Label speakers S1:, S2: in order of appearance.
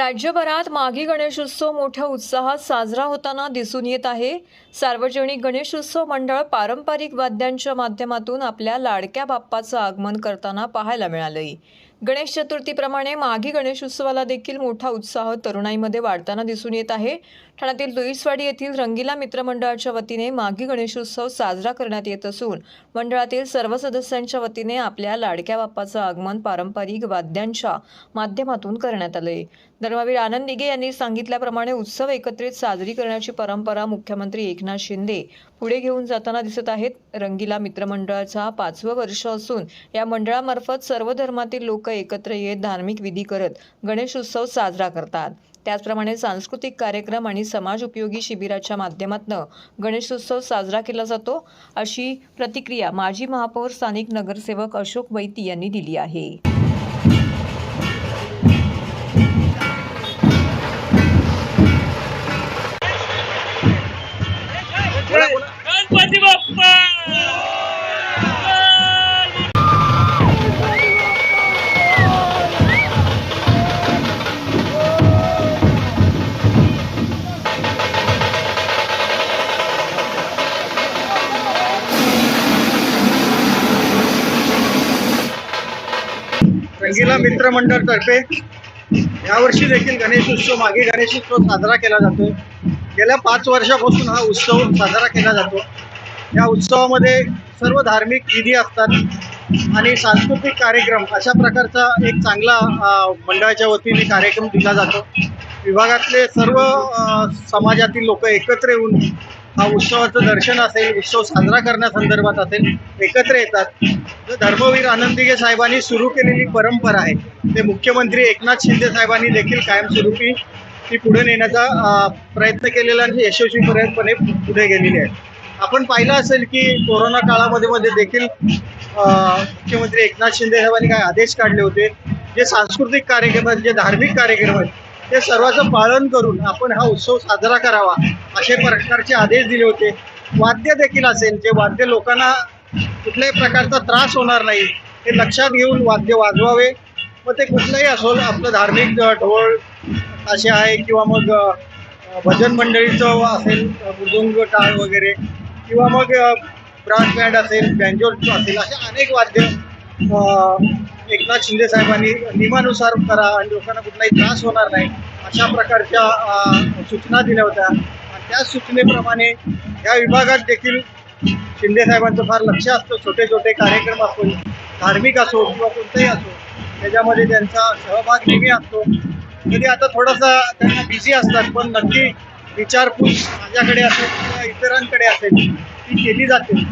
S1: राज्यभरात मागी गणेशोत्सव मोठ्या उत्साहात साजरा होताना दिसून येत आहे. सार्वजनिक गणेशोत्सव मंडळ पारंपरिक वाद्यांच्या माध्यमातून आपल्या लाडक्या बाप्पाचं आगमन करताना पाहायला मिळालंय. गणेश चतुर्थीप्रमाणे माघी गणेशोत्सवाला देखील मोठा उत्साह तरुणाईमध्ये वाढताना दिसून येत आहे. ठाण्यातील दुईसवाडी येथील रंगीला मित्रमंडळाच्या वतीने माघी गणेशोत्सव साजरा करण्यात येत असून मंडळातील सर्व सदस्यांच्या वतीने आपल्या लाडक्या बाप्पाचं आगमन पारंपरिक वाद्यांच्या माध्यमातून करण्यात आलंय धर्मवीर आनंद दिघे यांनी सांगितल्याप्रमाणे उत्सव एकत्रित साजरी करण्याची परंपरा मुख्यमंत्री एकनाथ शिंदे पुढे घेऊन जाताना दिसत आहेत. रंगीला मित्रमंडळाचा पाचवं वर्ष असून या मंडळामार्फत सर्व धर्मातील लोक एकत्र येत धार्मिक विधी करत गणेशोत्सव साजरा करतात. त्याचप्रमाणे सांस्कृतिक कार्यक्रम आणि समाज उपयोगी शिबिराच्या माध्यमातून गणेशोत्सव साजरा केला जातो अशी प्रतिक्रिया माजी महापौर स्थानिक नगरसेवक अशोक वैती यांनी दिली आहे.
S2: रंगीला मित्रमंडळतर्फे यावर्षी देखील गणेशोत्सव मागे गणेश उत्सव साजरा केला जातो. गेल्या पाच वर्षापासून हा उत्सव साजरा केला जातो. या उत्सवामध्ये सर्व धार्मिक विधी असतात आणि सांस्कृतिक कार्यक्रम अशा प्रकारचा एक चांगला मंडळाच्या वतीने कार्यक्रम दिला जातो. विभागातले सर्व समाजातील लोक एकत्र येऊन हा उत्सवाचं दर्शन असेल उत्सव साजरा करण्यासंदर्भात असेल एकत्र येतात. जो धर्मवीर आनंदिगे साहेबांनी सुरू केलेली परंपरा आहे. ते मुख्यमंत्री एकनाथ शिंदे साहेबांनी देखील कायमस्वरूपी ती पुढे नेण्याचा प्रयत्न केलेला आणि यशस्वीपर्यंतपणे पुढे गेलेली आहे. आपण पाहिलं असेल की कोरोना काळामध्ये मध्ये देखील मुख्यमंत्री एकनाथ शिंदे साहेबांनी काय आदेश काढले होते? जे सांस्कृतिक कार्यक्रम आहेत जे धार्मिक कार्यक्रम आहेत ते सर्वांचं पालन करून आपण हा उत्सव साजरा करावा असे प्रकारचे आदेश दिले होते. वाद्य देखील असेल जे वाद्य लोकांना कुठल्याही प्रकारचा त्रास होणार नाही हे लक्षात घेऊन वाद्य वाजवावे. मग ते कुठलंही असो आपलं धार्मिक ढोल असे आहे किंवा मग भजन मंडळीचं असेल मृदुंग टाळ वगैरे किंवा मग ब्रास बँड असेल बँजोर असेल असे अनेक वाद्य एकनाथ शिंदे साहेबांनी नियमानुसार करा आणि लोकांना कुठलाही त्रास होणार नाही अशा प्रकारच्या सूचना दिल्या होत्या. आणि त्या सूचनेप्रमाणे या विभागात देखील शिंदे साहेबांचं फार लक्ष असतं. छोटे छोटे कार्यक्रम असो धार्मिक असो किंवा कोणताही असो त्याच्यामध्ये त्यांचा सहभाग नेहमी असतो. कधी आता थोडासा त्यांना बिझी असतात पण नक्की विचारपूस माझ्याकडे असेल किंवा इतरांकडे असेल ती केली जाते.